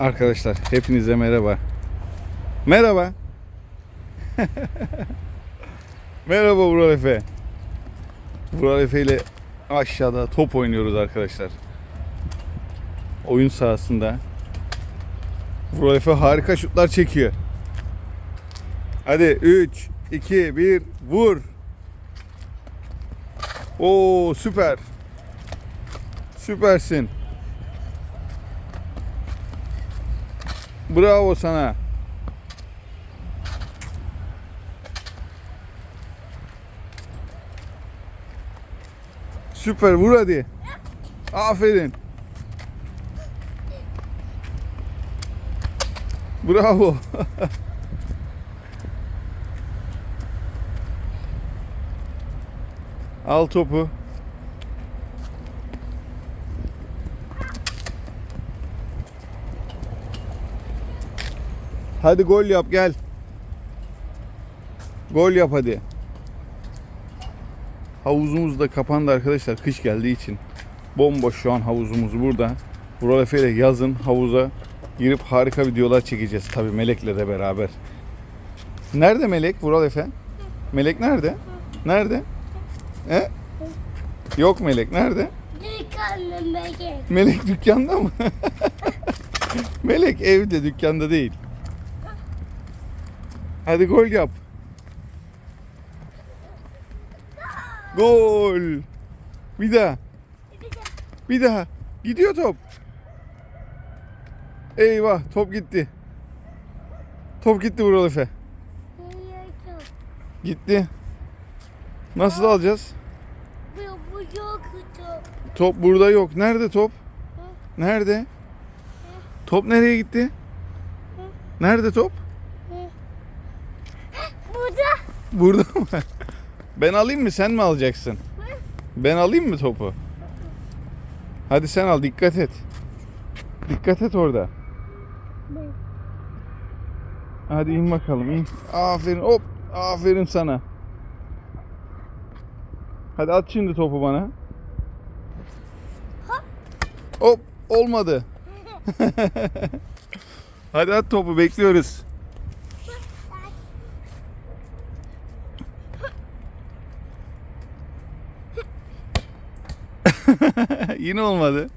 Arkadaşlar hepinize merhaba. Merhaba. merhaba Vural Efe. Vural Efe ile aşağıda top oynuyoruz arkadaşlar. Oyun sahasında. Vural Efe harika şutlar çekiyor. Hadi 3, 2, 1 vur. Oo süper. Süpersin. Bravo sana. Süper vur hadi. Aferin. Bravo. Al topu. Hadi gol yap gel. Gol yap hadi. Havuzumuz da kapandı arkadaşlar kış geldiği için. Bomboş şu an havuzumuz burada. Vural Efe ile yazın havuza girip harika videolar çekeceğiz tabii Melek'le de beraber. Nerede Melek Vural Efe? Melek nerede? Nerede? He? Yok Melek nerede? Dükkanım benim. Melek dükkanda mı? Melek evde dükkanda değil. Hadi gol yap. Gol. Bir daha. Bir daha. Gidiyor top. Eyvah top gitti. Top gitti Vural Efe. Gitti. Nasıl alacağız? Top burada yok. Nerede top? Nerede? Top nereye gitti? Nerede top? Burada. Mı? Ben alayım mı sen mi alacaksın? Ben alayım mı topu? Hadi sen al dikkat et. Dikkat et orada. Hadi in bakalım in. Aferin hop. Aferin sana. Hadi at şimdi topu bana. Hop olmadı. Hadi at topu bekliyoruz. Yine olmadı.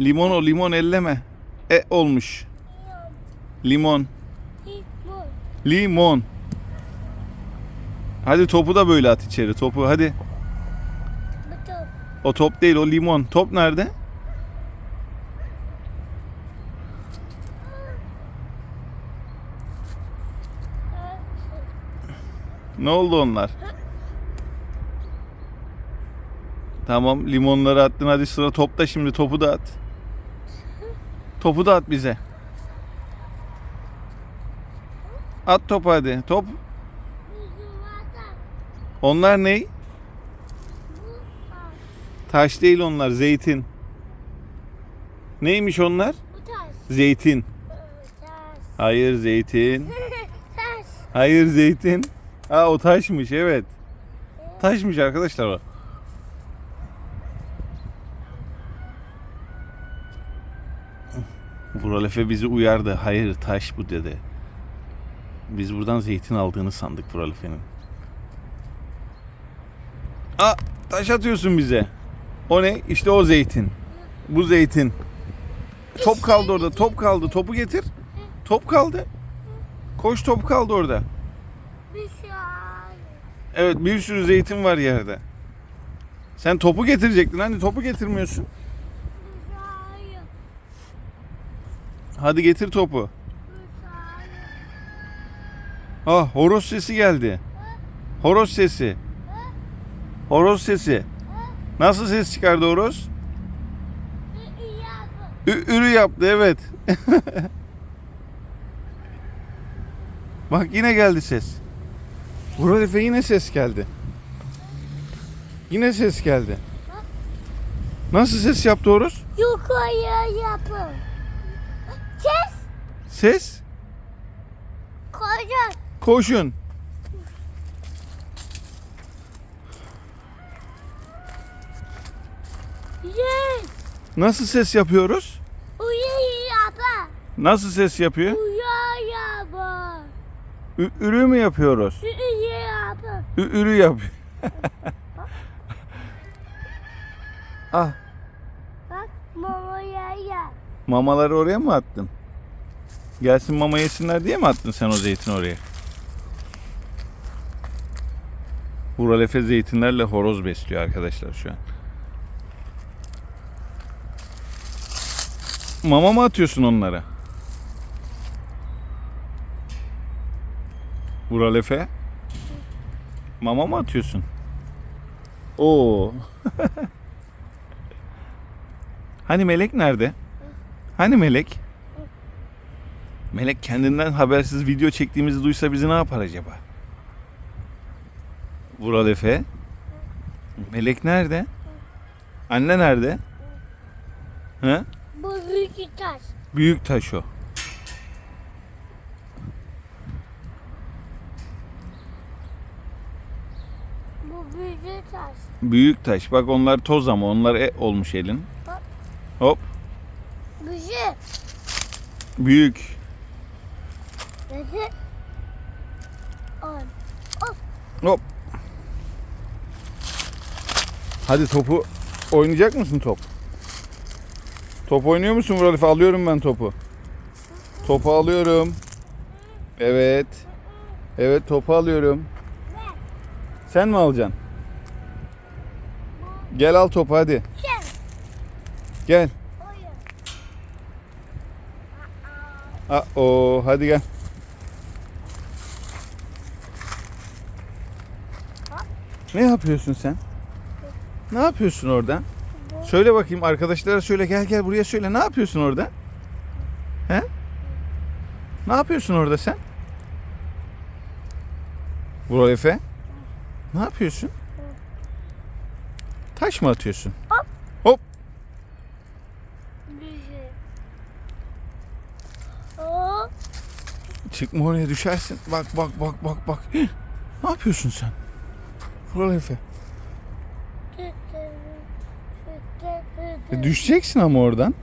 limon o limon elleme. E olmuş. Limon. Bu. Limon. Hadi topu da böyle at içeri. Topu hadi. O top değil o limon. Top nerede? Ne oldu onlar? Tamam limonları attın hadi sıra topta şimdi topu da at. Topu da at bize. At topu hadi. Top. Onlar ne? Taş. Değil onlar zeytin. Neymiş onlar? Zeytin. Hayır zeytin. Hayır zeytin. Ha o taşmış evet. Taşmış arkadaşlar o. Vural Efe bizi uyardı. Hayır taş bu dedi. Biz buradan zeytin aldığını sandık Vural Efe'nin. Aa taş atıyorsun bize. O ne? İşte o zeytin. Bu zeytin. Top kaldı orada. Top kaldı. Topu getir. Top kaldı. Koş top kaldı orada. Şey. Evet bir sürü zeytin var yerde. Sen topu getirecektin hani topu getirmiyorsun. Bu sayı. Hadi getir topu. Ah horoz sesi geldi. Horoz sesi. Horoz sesi. Nasıl ses çıkardı horoz? Ü- ürü yaptı evet. Bak yine geldi ses. Vural Efe yine ses geldi. Yine ses geldi. Nasıl ses yaptı horoz? Yukarıya yapın. Kes. Ses. Koyun. Koşun. Yes. Nasıl ses yapıyoruz? Uyu yapı. Nasıl ses yapıyor? Uyu yapı. Ü- ürü mü yapıyoruz? Uyu yapı. Ü- ürü yapıyor. ah. Mamaları oraya mı attın? Gelsin mama yesinler diye mi attın sen o zeytin oraya? Vural Efe zeytinlerle horoz besliyor arkadaşlar şu an. Mama mı atıyorsun onlara? Vural Efe? Mama mı atıyorsun? Oo. hani Melek nerede? Hani Melek? Melek kendinden habersiz video çektiğimizi duysa bizi ne yapar acaba? Vural Efe. Melek nerede? Anne nerede? Bu büyük taş. Büyük taş o. Bu büyük taş. Büyük taş. Bak onlar toz ama onlar e olmuş elin. Hop. Büyük. Büyük. Dedi. On. Hop. Hadi topu oynayacak mısın top? Top oynuyor musun Vural Efe? Alıyorum ben topu. Topu alıyorum. Evet. Evet topu alıyorum. Sen mi alacaksın? Gel al topu hadi. Gel. Aa, o hadi gel. Ne yapıyorsun sen? Ne yapıyorsun orada? Söyle bakayım arkadaşlara söyle gel gel buraya söyle. Ne yapıyorsun orada? He? Ne yapıyorsun orada sen? Vural Efe? Ne yapıyorsun? Taş mı atıyorsun? Büyük. O. Çıkma oraya düşersin. Bak bak bak bak bak. Hih! Ne yapıyorsun sen? Vural Efe. E, düşeceksin ama oradan.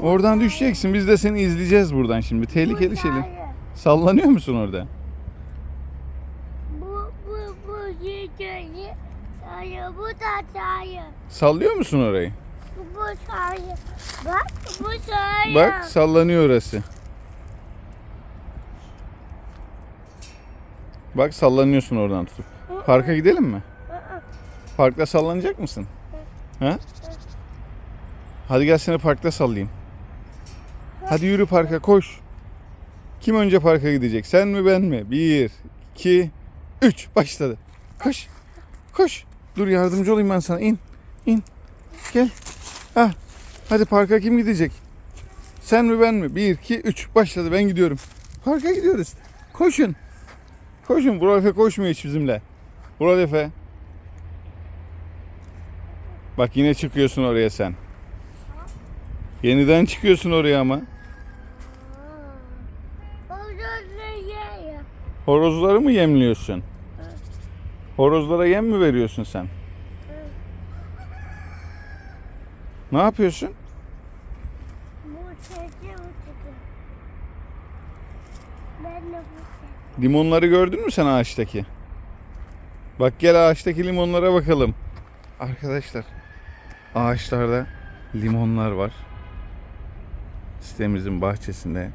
Oradan düşeceksin. Biz de seni izleyeceğiz buradan şimdi. Tehlikeli şeyler. Sallanıyor musun orada? Bu bu bu yiyeceği sayı bu da sayı. Sallıyor musun orayı? Bu sayı. Bak bu sayı. Bak sallanıyor orası. Bak sallanıyorsun oradan tutup. Parka gidelim mi? Parkta sallanacak mısın? Ha? Hadi gel seni parkta sallayayım. Hadi yürü parka koş. Kim önce parka gidecek? Sen mi ben mi? Bir, iki, üç. Başladı. Koş. Koş. Dur yardımcı olayım ben sana. İn. İn. Gel. Ha. Hadi parka kim gidecek? Sen mi ben mi? Bir, iki, üç. Başladı. Ben gidiyorum. Parka gidiyoruz. Koşun. Koşun. Burak Efe koşmuyor hiç bizimle. Burak Efe. Bak yine çıkıyorsun oraya sen. Yeniden çıkıyorsun oraya ama. Horozları mı yemliyorsun? Horozlara yem mi veriyorsun sen? Ne yapıyorsun? Limonları gördün mü sen ağaçtaki? Bak gel ağaçtaki limonlara bakalım. Arkadaşlar ağaçlarda limonlar var. Sitemizin bahçesinde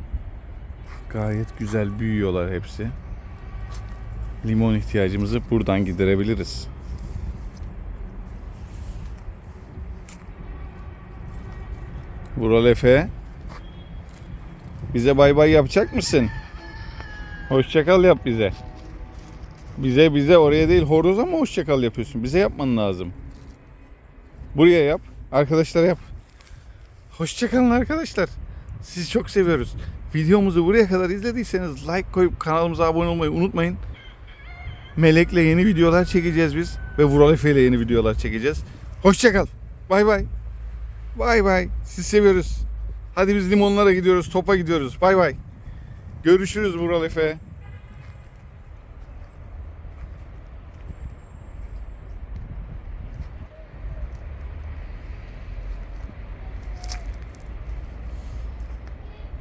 gayet güzel büyüyorlar hepsi. Limon ihtiyacımızı buradan giderebiliriz. Vural Efe bize bay bay yapacak mısın? Hoşçakal yap bize. Bize bize oraya değil horoz ama hoşçakal yapıyorsun. Bize yapman lazım. Buraya yap. Arkadaşlara yap. Hoşçakalın arkadaşlar. Sizi çok seviyoruz. Videomuzu buraya kadar izlediyseniz like koyup kanalımıza abone olmayı unutmayın. Melek'le yeni videolar çekeceğiz biz. Ve Vural ile yeni videolar çekeceğiz. Hoşçakal. Bay bay. Bay bay. Sizi seviyoruz. Hadi biz limonlara gidiyoruz. Topa gidiyoruz. Bay bay. Görüşürüz Vural Efe.